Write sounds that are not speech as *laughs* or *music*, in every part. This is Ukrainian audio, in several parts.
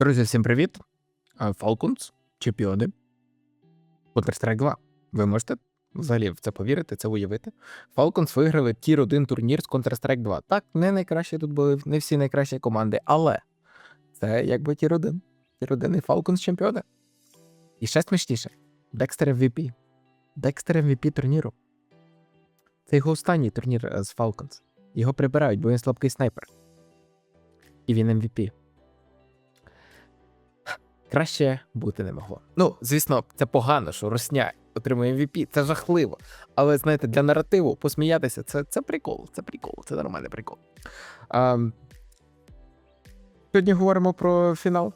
Друзі, всім привіт! А, Falcons, чемпіони. Counter-Strike 2. Ви можете взагалі в це повірити, це уявити. Falcons виграли тір 1 турнір з Counter-Strike 2. Так, не найкращі тут були, не всі найкращі команди, але це якби тір 1. Тір 1 і Falcons чемпіони. І ще смішніше. Декстер MVP. Декстер MVP турніру. Це його останній турнір е, з Falcons. Його прибирають, бо він слабкий снайпер. І він MVP. Краще бути не могло. Ну, звісно, це погано, що Росня отримує MVP, це жахливо. Але знаєте, для наративу посміятися це, це прикол, це прикол, це нормальний прикол. А, сьогодні говоримо про фінал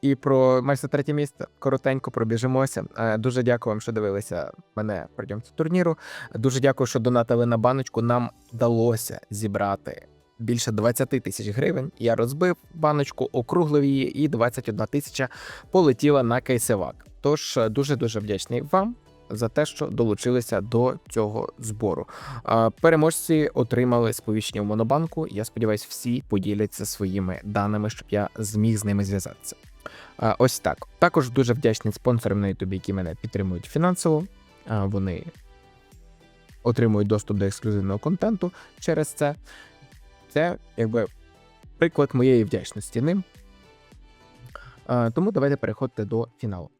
і про майже третє місце. Коротенько пробіжимося. Е, Дуже дякую вам, що дивилися мене протягом цього турніру. Дуже дякую, що донатили на баночку. Нам вдалося зібрати більше 20 тисяч гривень. Я розбив баночку, округлив її, і 21 тисяча полетіла на кейсевак. Тож дуже дуже вдячний вам. За те, що долучилися до цього збору. Переможці отримали сповіщення в Монобанку. Я сподіваюся, всі поділяться своїми даними, щоб я зміг з ними зв'язатися. Ось так. Також дуже вдячний спонсорам на Ютубі, які мене підтримують фінансово. Вони отримують доступ до ексклюзивного контенту через це. Це якби приклад моєї вдячності ним. А, Тому давайте переходити до фіналу.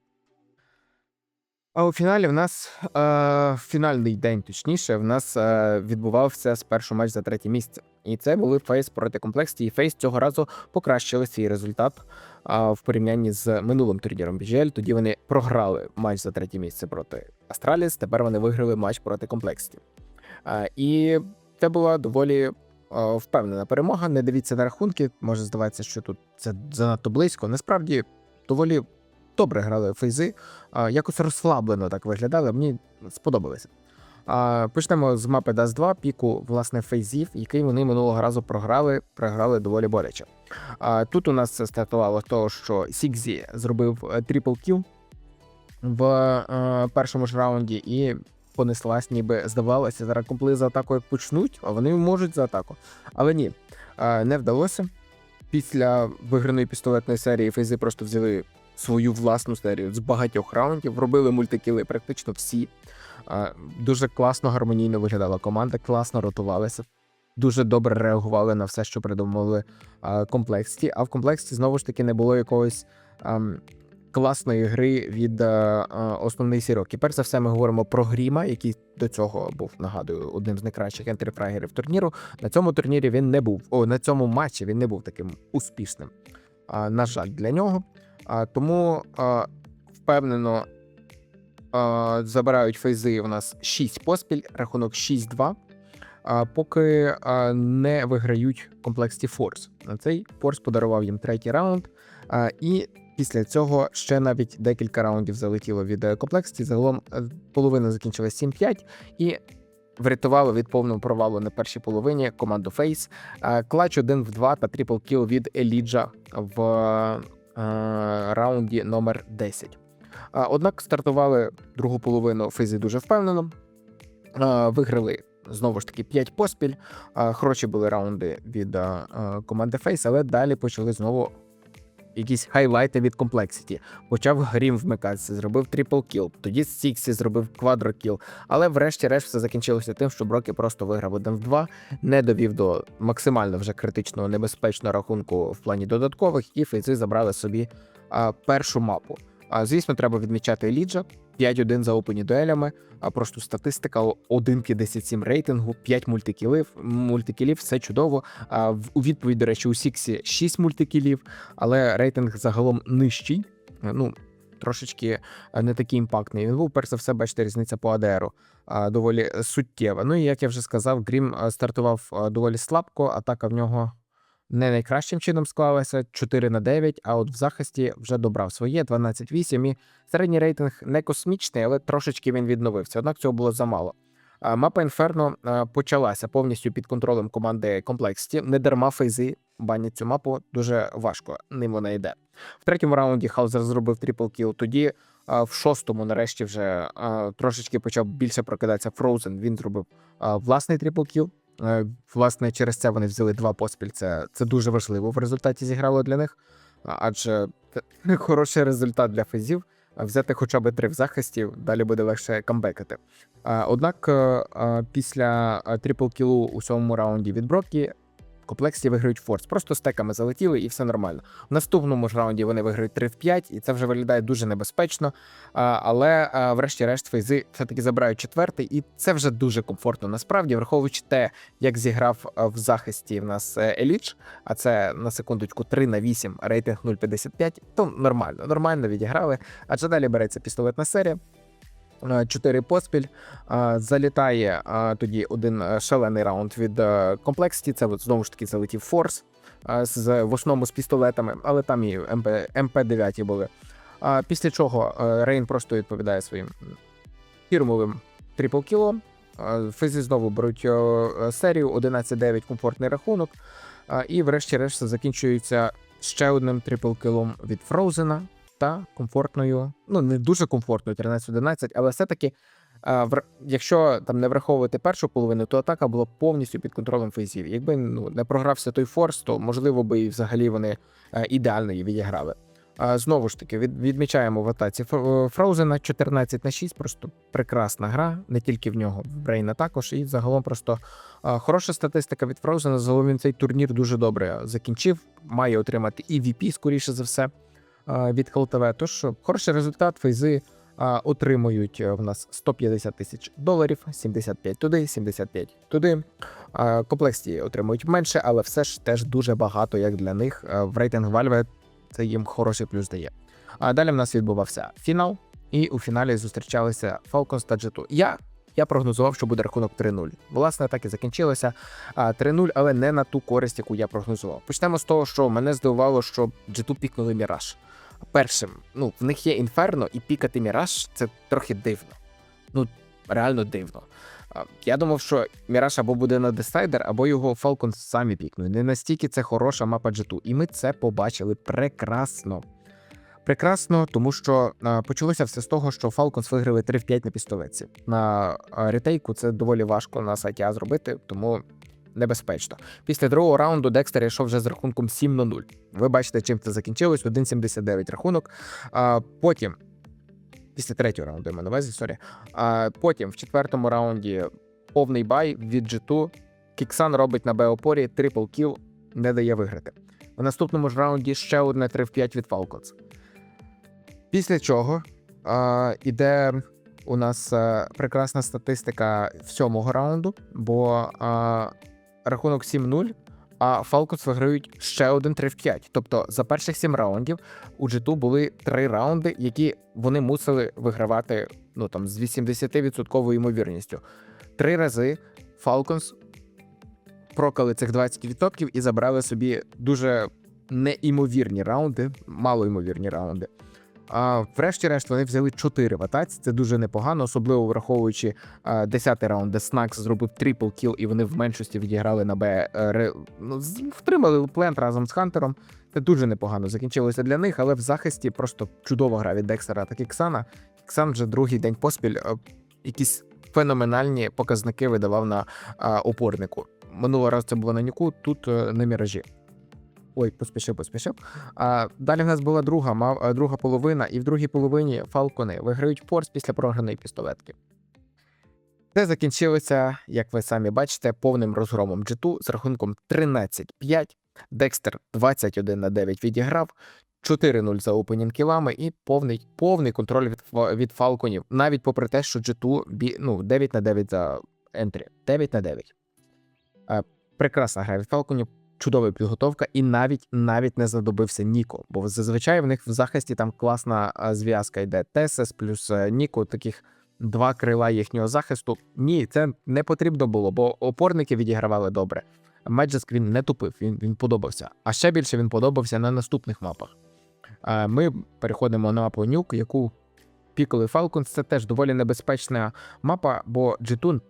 А у фіналі в нас е, фінальний день, точніше, в нас е, відбувався спершу матч за третє місце. І це були Фейс проти комплексті. І Фейс цього разу покращили свій результат е, в порівнянні з минулим турніром BGL. Тоді вони програли матч за третє місце проти Астраліс. Тепер вони виграли матч проти комплексті. Е, і це була доволі е, впевнена перемога. Не дивіться на рахунки. Може здаватися, що тут це занадто близько. Насправді доволі добре грали фейзи, якось розслаблено так виглядали. Мені сподобалося. Почнемо з мапи Dust 2, піку власне фейзів, який вони минулого разу програли, програли доволі боляче. Тут у нас стартувало з того, що Сікзі зробив е, трипл кіл в е, першому ж раунді і понеслась, ніби здавалося, зараз компли за атакою почнуть, а вони можуть за атаку. Але ні, не вдалося. Після виграної пістолетної серії фейзи просто взяли свою власну серію з багатьох раундів, робили мультикіли практично всі. Дуже класно, гармонійно виглядала команда, класно ротувалися, дуже добре реагували на все, що придумали комплексті. А в комплексті знову ж таки не було якогось ам, класної гри від а, а, основних сірок. І перш за все, ми говоримо про Гріма, який до цього був, нагадую, одним з найкращих ентрифрагерів турніру. На цьому турнірі він не був. О, на цьому матчі він не був таким успішним. На жаль, для нього. Тому впевнено забирають фейзи у нас 6 поспіль, рахунок 6-2. Поки не виграють комплексі Форс. На цей Форс подарував їм третій раунд. І після цього ще навіть декілька раундів залетіло від е, комплексі. Загалом е, половина закінчилась 7-5 і врятували від повного провалу на першій половині команду Фейс. Клач 1 в 2 та трипл кіл від Еліджа в е, раунді номер 10. Однак стартували другу половину фейзи дуже впевнено. Виграли знову ж таки 5 поспіль. Хороші були раунди від команди Фейс, але далі почали знову якісь хайлайти від комплексіті. Почав Грім вмикатися, зробив трипл кіл. Тоді Сіксі зробив квадрокіл. Але врешті-решт все закінчилося тим, що Брокі просто виграв 1 в 2, не довів до максимально вже критичного небезпечного рахунку в плані додаткових, і фейзи забрали собі а, першу мапу. А звісно, треба відмічати Еліджа. 5-1 за опені дуелями, а просто статистика 1,57 рейтингу, 5 мультикілів, мультикілів, все чудово. А у відповідь, до речі, у Сіксі 6 мультикілів, але рейтинг загалом нижчий. Ну, трошечки е, не такий імпактний. Він був, перш за все, бачите, різниця по АДРу доволі суттєва. Ну і як я вже сказав, Грім стартував доволі слабко, атака в нього не найкращим чином склалася 4 на 9, а от в захисті вже добрав своє 12-8. І середній рейтинг не космічний, але трошечки він відновився. Однак цього було замало. Мапа Інферно почалася повністю під контролем команди Комплексті. Не дарма фейзи банять цю мапу дуже важко. Ним вона йде. В третьому раунді Хаузер зробив трипл кіл. Тоді в шостому, нарешті, вже трошечки почав більше прокидатися Фроузен. Він зробив власний трипл кіл. Е, Власне, через це вони взяли два поспіль. Це, це дуже важливо в результаті зіграло для них. адже це *laughs* хороший результат для фезів. Взяти хоча б три в захисті, далі буде легше камбекати. Однак е, е, після е, трипл кілу у сьомому раунді від Брокі комплексі виграють форс. Просто стеками залетіли і все нормально. В наступному ж раунді вони виграють 3 в 5, і це вже виглядає дуже небезпечно. Але врешті-решт фейзи все-таки забирають четвертий, і це вже дуже комфортно. Насправді, враховуючи те, як зіграв в захисті в нас е, Еліч, а це на секундочку 3 на 8, рейтинг 0,55, то нормально, нормально відіграли. Адже далі береться пістолетна серія. Е, Чотири поспіль залітає тоді один е, шалений раунд від комплексті. Це знову ж таки залетів Форс з в основному з пістолетами, але там і МП, МП-9 були. Після чого е, Рейн просто відповідає своїм фірмовим трипл кілом. Физи знову беруть е, серію 11-9 комфортний рахунок. І, врешті-решт, закінчується ще одним трипл кілом від Фроузена та комфортною, ну не дуже комфортною 13-11, але все-таки, якщо там не враховувати першу половину, то атака була повністю під контролем фейзів. Якби ну, не програвся той форс, то можливо би і взагалі вони е, ідеально її відіграли. Знову ж таки, від, відмічаємо в атаці Фроузена 14 на 6, просто прекрасна гра, не тільки в нього, в Брейна також. І загалом просто хороша статистика від Фроузена. Загалом він цей турнір дуже добре закінчив, має отримати і VP, скоріше за все, від ХЛТВ. Тож хороший результат, фейзи отримують е, в нас 150 тисяч доларів, 75 туди, 75 туди. Комплексті отримують менше, але все ж теж дуже багато, як для них. В рейтинг Valve це їм хороший плюс дає. А далі в нас відбувався фінал, і у фіналі зустрічалися Falcons та G2. Я. Я прогнозував, що буде рахунок 3-0. Власне, так і закінчилося. 3-0, але не на ту користь, яку я прогнозував. Почнемо з того, що мене здивувало, що G2 пікнули Міраж. Першим, ну, в них є інферно, і пікати Міраж це трохи дивно. Ну, реально дивно. Я думав, що Міраж або буде на десайдер, або його Falcons самі пікнуть. Не настільки це хороша мапа G2. І ми це побачили прекрасно. Прекрасно, тому що а, почалося все з того, що Falcons виграли 3 в 5 на пістолетці. На а, ретейку це доволі важко на сайті А зробити, тому небезпечно. Після другого раунду Декстер йшов вже з рахунком 7 на 0. Ви бачите, чим це закінчилось: 1,79 рахунок. Потім, після третього раунду, я маю на увазі, сорі. Потім в четвертому раунді повний бай від G2. Кіксан робить на Беопорі трипл кіл, не дає виграти. В наступному ж раунді ще одне 3 в 5 від Falcons. Після чого а, іде у нас а, прекрасна статистика сьомого раунду, бо а, рахунок 7-0, а Falcons виграють ще один 3 в 5. Тобто за перших 7 раундів у G2 були 3 раунди, які вони мусили вигравати ну, там, з 80% ймовірністю. Три рази Falcons прокали цих 20% і забрали собі дуже неімовірні раунди, малоймовірні раунди. А врешті-решт вони взяли 4 в. Це дуже непогано, особливо враховуючи 10-й раунд, де Снакс зробив трипл кіл, і вони в меншості відіграли на Б. е, Ну, втримали плент разом з Хантером. Це дуже непогано закінчилося для них, але в захисті просто чудова гра від Декстера та Кіксана. Кіксан вже другий день поспіль е, якісь феноменальні показники видавав на опорнику. Минулого разу це було на Ніку, тут е, на міражі. Ой, поспішив, поспішив. А далі в нас була друга, мав, е, друга половина, і в другій половині Фалкони виграють форс після програної пістолетки. Це закінчилося, як ви самі бачите, повним розгромом G2 з рахунком 13-5. Декстер 21 на 9 відіграв, 4-0 за опенінг кілами і повний, повний контроль від, від Фалконів, навіть попри те, що G2 бі, ну, 9 на 9 за ентрі. 9 на 9. Е, прекрасна гра від Фалконів, чудова підготовка, і навіть навіть не задобився Ніко. Бо зазвичай в них в захисті там класна зв'язка йде Тесес плюс е, Ніко, таких два крила їхнього захисту. Ні, це не потрібно було, бо опорники відігравали добре. Меджеск він не тупив, він, він подобався. А ще більше він подобався на наступних мапах. Е, Ми переходимо на мапу Нюк, яку пікали Falcons. Це теж доволі небезпечна мапа, бо G2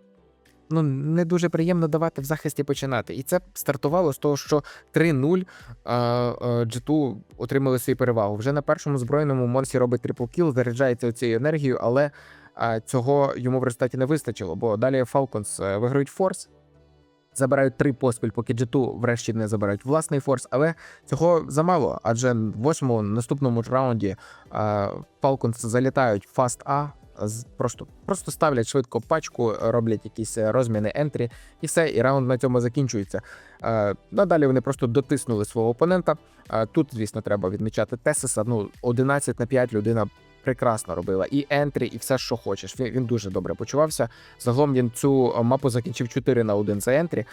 ну, не дуже приємно давати в захисті починати. І це стартувало з того, що 3-0 а, а, G2 отримали свою перевагу. Вже на першому збройному Монсі робить трипл кіл, заряджається цією енергією, але цього йому в результаті не вистачило, бо далі Falcons е, виграють форс. забирають три поспіль, поки G2 врешті не забирають власний форс, але цього замало, адже в восьмому наступному ж раунді Falcons залітають фаст А. Просто просто ставлять швидко пачку, роблять якісь е, розміни ентрі, і все, і раунд на цьому закінчується. Е, надалі вони просто дотиснули свого опонента. Е, тут, звісно, треба відмічати Тесиса. Ну, 11 на 5 людина прекрасно робила. І ентрі, і все, що хочеш. Він, дуже добре почувався. Загалом він цю мапу закінчив 4 на 1 за ентрі,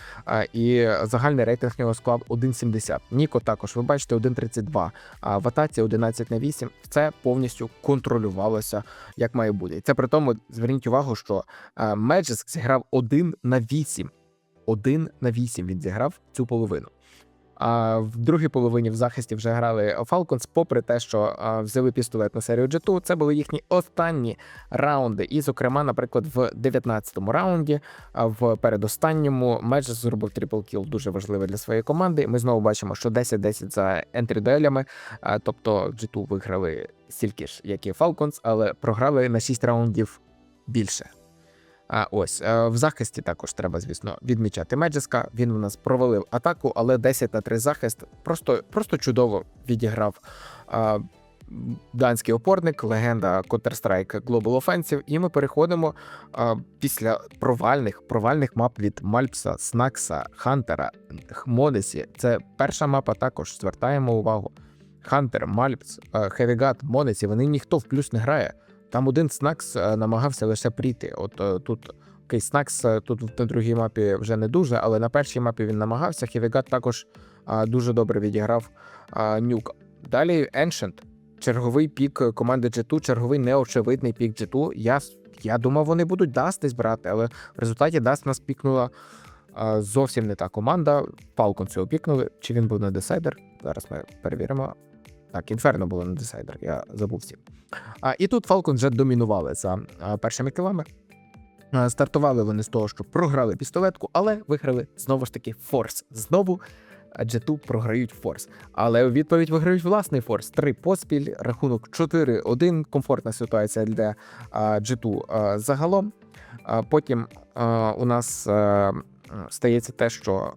і загальний рейтинг нього склав 1,70. Ніко також, ви бачите, 1,32. А в атаці 11 на 8. Це повністю контролювалося, як має бути. І це при тому, зверніть увагу, що Меджеск зіграв 1 на 8. 1 на 8 він зіграв цю половину. А в другій половині в захисті вже грали Falcons, попри те, що взяли пістолет на серію G2, це були їхні останні раунди. І, зокрема, наприклад, в 19-му раунді, в передостанньому Меджес зробив трипл кіл, дуже важливий для своєї команди. Ми знову бачимо, що 10-10 за ентрі дуелями. Тобто G2 виграли стільки ж, як і Falcons, але програли на 6 раундів більше. А ось е, в захисті також треба, звісно, відмічати Меджеска. Він у нас провалив атаку, але 10 на 3 захист просто, просто чудово відіграв. А, Данський опорник, легенда Counter-Strike Global Offensive, і ми переходимо а, після провальних провальних мап від Мальпса, Снакса, Хантера, Хмодесі. Це перша мапа. Також звертаємо увагу. Хантер, Мальпс, е, Хевігат, Монесі. Вони ніхто в плюс не грає. Там один Снакс е, намагався лише прийти. От е, тут окей, Снакс е, тут на другій мапі вже не дуже, але на першій мапі він намагався. Хевігат також дуже добре відіграв нюк. Далі Ancient. Черговий пік команди G2, черговий неочевидний пік G2. Я, я думав, вони будуть Даст десь брати, але в результаті Даст нас пікнула зовсім не та команда. Falcon цього пікнули. Чи він був на десайдер? Зараз ми перевіримо. Так, Інферно було на десайдер, я забувся. А, і тут Falcon вже домінували за першими кілами. Стартували вони з того, що програли пістолетку, але виграли знову ж таки форс. Знову G2 програють форс. Але у відповідь виграють власний форс. Три поспіль, рахунок 4-1. Комфортна ситуація для а, G2 а, загалом. Потім у нас а, стається те, що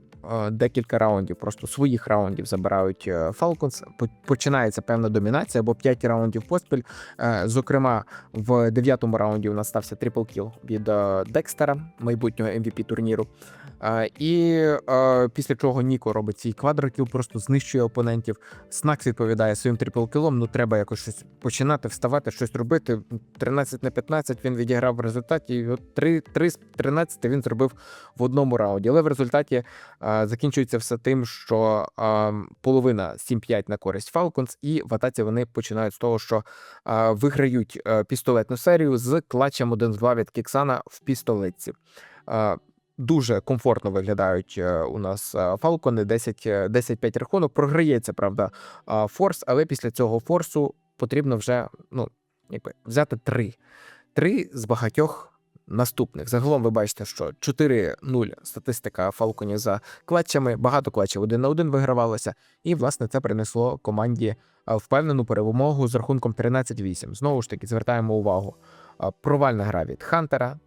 декілька раундів, просто своїх раундів забирають е, Falcons. Починається певна домінація, або 5 раундів поспіль. Е, Зокрема, в дев'ятому раунді у нас стався трипл кіл від е, Декстера, майбутнього MVP турніру. І після чого Ніко робить свій квадрокіл, просто знищує опонентів. Снакс відповідає своїм трипл кілом. Ну треба якось щось починати, вставати, щось робити. 13 на 15 він відіграв в результаті. І от 3, 3 з 13 він зробив в одному раунді. Але в результаті закінчується все тим, що половина 7-5 на користь Falcons, і в атаці вони починають з того, що виграють е, пістолетну серію з клатчем 1 з 2 від Кіксана в пістолетці. Е, Дуже комфортно виглядають е, у нас е, Фалкони 10, е, 10-5 рахунок. Програється, правда, е, форс, але після цього форсу потрібно вже ну, якби, взяти три. Три з багатьох наступних. Загалом ви бачите, що 4-0 статистика Фалконів за клатчами, багато клатчів один на один вигравалося, і власне це принесло команді впевнену перемогу з рахунком 13-8. Знову ж таки, звертаємо увагу. Провальна гра від Хантера,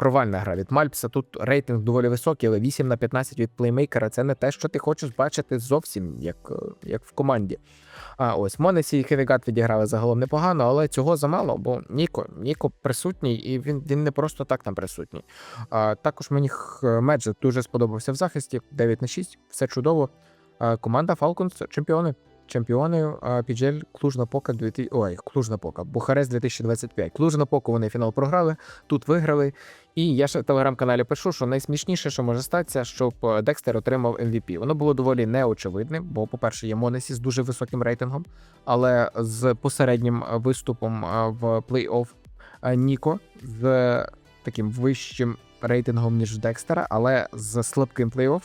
провальна гра від Мальпса. Тут рейтинг доволі високий, але 8 на 15 від плеймейкера це не те, що ти хочеш бачити зовсім як, е, як в команді. А ось Монесі і Хевігат відіграли загалом непогано, але цього замало, бо Ніко, Ніко присутній, і він, він не просто так там присутній. А, також мені Меджет дуже сподобався в захисті. 9 на 6, все чудово. А, команда Falcons чемпіони. Чемпіони PGL Клужна Пока 2000... Ой, Клужна Пока, Бухарест 2025. Клужна Пока вони фінал програли, тут виграли. І я ще в телеграм-каналі пишу, що найсмішніше, що може статися, щоб е, Декстер отримав MVP. Воно було доволі неочевидним, бо, по-перше, є Монесі з дуже високим рейтингом, але з посереднім е, виступом е, в плей-офф Ніко з таким вищим рейтингом, ніж Декстера, але з слабким плей-офф.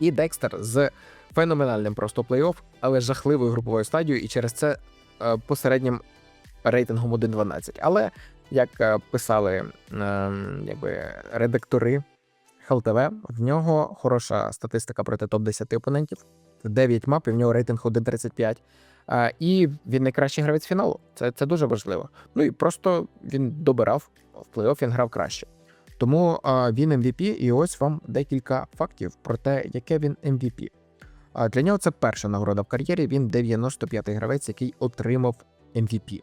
І Декстер з феноменальним просто плей-офф, але жахливою груповою стадією, і через це е, посереднім рейтингом 1.12. Але як е, писали е, якби, редактори ХЛТВ, в нього хороша статистика проти топ-10 опонентів. 9 мап, і в нього рейтинг 1.35. А, і він найкращий гравець фіналу. Це, це дуже важливо. Ну і просто він добирав в плей-офф, він грав краще. Тому а, він MVP, і ось вам декілька фактів про те, яке він MVP. Для нього це перша нагорода в кар'єрі. Він 95-й гравець, який отримав MVP.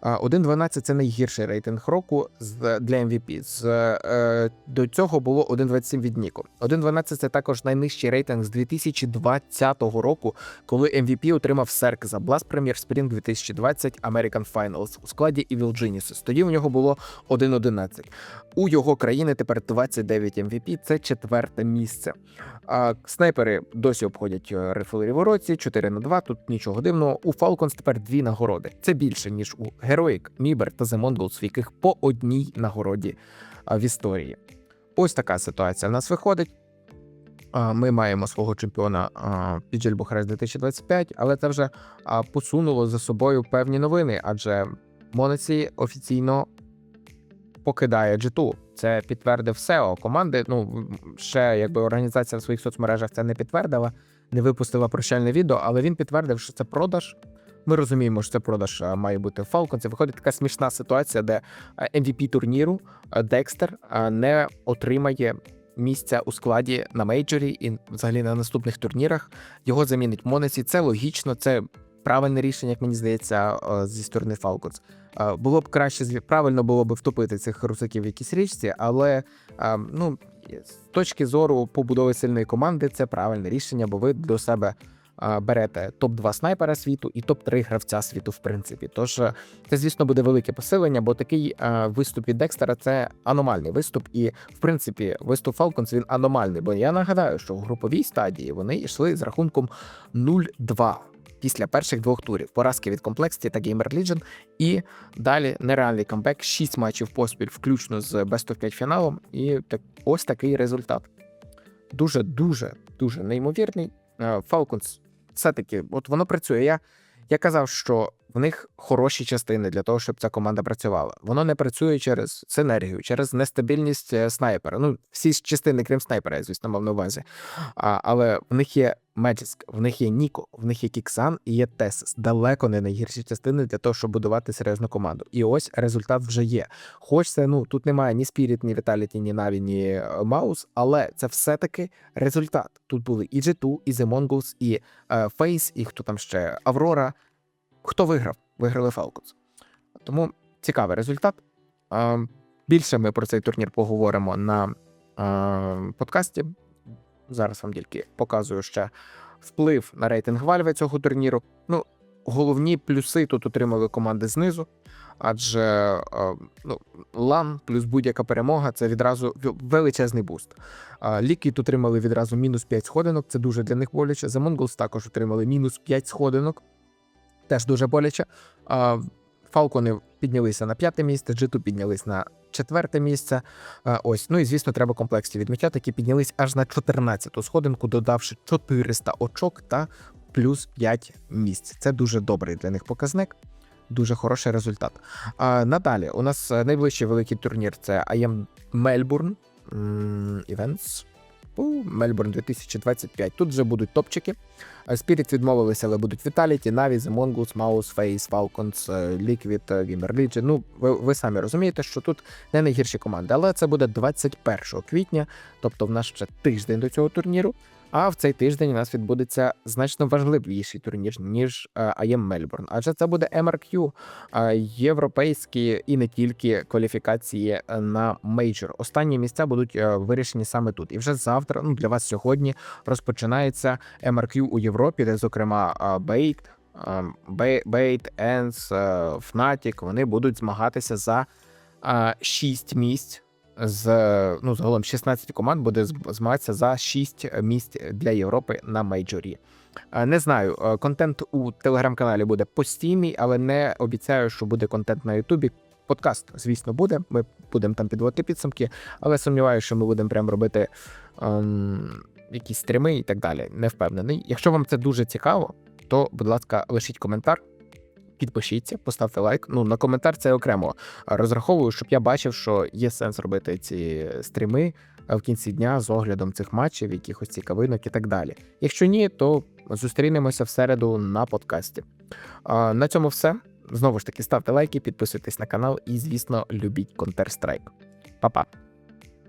А, 1.12 це найгірший рейтинг року з, для MVP. З, е, до цього було 1.27 від Ніко. 1.12 це також найнижчий рейтинг з 2020 року, коли MVP отримав Серк за Blast Premier Spring 2020 American Finals у складі Evil Geniuses. Тоді у нього було 1.11. У його країни тепер 29 MVP, це четверте місце. А снайпери досі обходять е, рефлері в році 4 на 2, тут нічого дивного. У Falcons тепер дві нагороди. Це більше, ніж у Heroic, Мібер та The Mongols, в яких по одній нагороді в історії. Ось така ситуація в нас виходить. Ми маємо свого чемпіона PGL Бухарест 2025, але це вже посунуло за собою певні новини, адже Монаці офіційно покидає G2. Це підтвердив SEO команди. Ну ще якби організація в своїх соцмережах це не підтвердила, не випустила прощальне відео, але він підтвердив, що це продаж. Ми розуміємо, що це продаж має бути Falcon. Це виходить така смішна ситуація, де а, MVP турніру Декстер не отримає місця у складі на мейджорі і взагалі на наступних турнірах. Його замінить Монесі. Це логічно, це правильне рішення, як мені здається, зі сторони Falcons. Було б краще правильно було б втопити цих русаків в якійсь річці, але ну з точки зору побудови сильної команди, це правильне рішення, бо ви до себе берете топ-2 снайпера світу і топ-3 гравця світу, в принципі. Тож е, це, звісно, буде велике посилення, бо такий а, виступ від Декстера це аномальний виступ. І, в принципі, виступ Falcons він аномальний. Бо я нагадаю, що в груповій стадії вони йшли з рахунком 0-2 після перших двох турів. Поразки від Complexity та Gamer Legion. І далі нереальний камбек, 6 матчів поспіль, включно з Best of 5 фіналом. І так, ось такий результат. Дуже, дуже, дуже неймовірний. Е, Falcons все-таки, от воно працює. Я, я казав, що в них хороші частини для того, щоб ця команда працювала. Воно не працює через синергію, через нестабільність е, снайпера. Ну, всі частини, крім снайпера, я звісно, мав на увазі. А, але в них є Меджиск, в них є Ніко, в них є Кіксан і є Тесис. Далеко не найгірші частини для того, щоб будувати серйозну команду. І ось результат вже є. Хоч це ну тут немає ні Spirit, ні Vitality, ні Na'Vi, ні е, Маус, але це все-таки результат. Тут були і G2, і The Mongols, і е, Face, і хто там ще Аврора. Хто виграв? Виграли Falcons. Тому цікавий результат. Більше ми про цей турнір поговоримо на подкасті. Зараз вам тільки показую ще вплив на рейтинг Valve цього турніру. Ну, головні плюси тут отримали команди знизу, адже ну, лан плюс будь-яка перемога це відразу величезний буст. Ліки отримали відразу мінус 5 сходинок, це дуже для них боляче. The Mongols також отримали мінус 5 сходинок, теж дуже боляче. Фалкони піднялися на п'яте місце, G2 піднялись на четверте місце. Ось, ну і звісно, треба комплексів відмічати, які піднялись аж на 14-ту сходинку, додавши 400 очок та плюс 5 місць. Це дуже добрий для них показник. Дуже хороший результат. А надалі у нас найближчий великий турнір це IM Melbourne м, Events. Мельбурн 2025. Тут вже будуть топчики. Спіріт Spirit відмовилися, але будуть Vitality, Navi, The Маус, Face, Falcons, е, Liquid, е, Gamer Legion. Ну, ви, ви самі розумієте, що тут не найгірші команди, але це буде 21 квітня, тобто в нас ще тиждень до цього турніру. А в цей тиждень у нас відбудеться значно важливіший турнір, ніж е, IM Melbourne. Адже це буде MRQ, е, європейські і не тільки кваліфікації е, на мейджор. Останні місця будуть вирішені саме тут. І вже завтра, ну для вас сьогодні, розпочинається MRQ у Європі, де, зокрема, е, Bait, е, Bait, Bait, Ends, е, Fnatic, вони будуть змагатися за 6 місць з ну загалом 16 команд буде змагатися за 6 місць для Європи на мейджорі. Е, Не знаю, е, контент у телеграм-каналі буде постійний, але не обіцяю, що буде контент на Ютубі. Подкаст, звісно, буде. Ми будемо там підводити підсумки, але сумніваюся, що ми будемо прям робити ем, якісь стріми і так далі. Не впевнений. Якщо вам це дуже цікаво, то, будь ласка, лишіть коментар. Підпишіться, поставте лайк. Ну на коментар це окремо. Розраховую, щоб я бачив, що є сенс робити ці стріми е, в кінці дня з оглядом цих матчів, якихось цікавинок і так далі. Якщо ні, то зустрінемося в середу на подкасті. На цьому все. Знову ж таки, ставте лайки, підписуйтесь на канал і, звісно, любіть Counter-Strike. Па-па!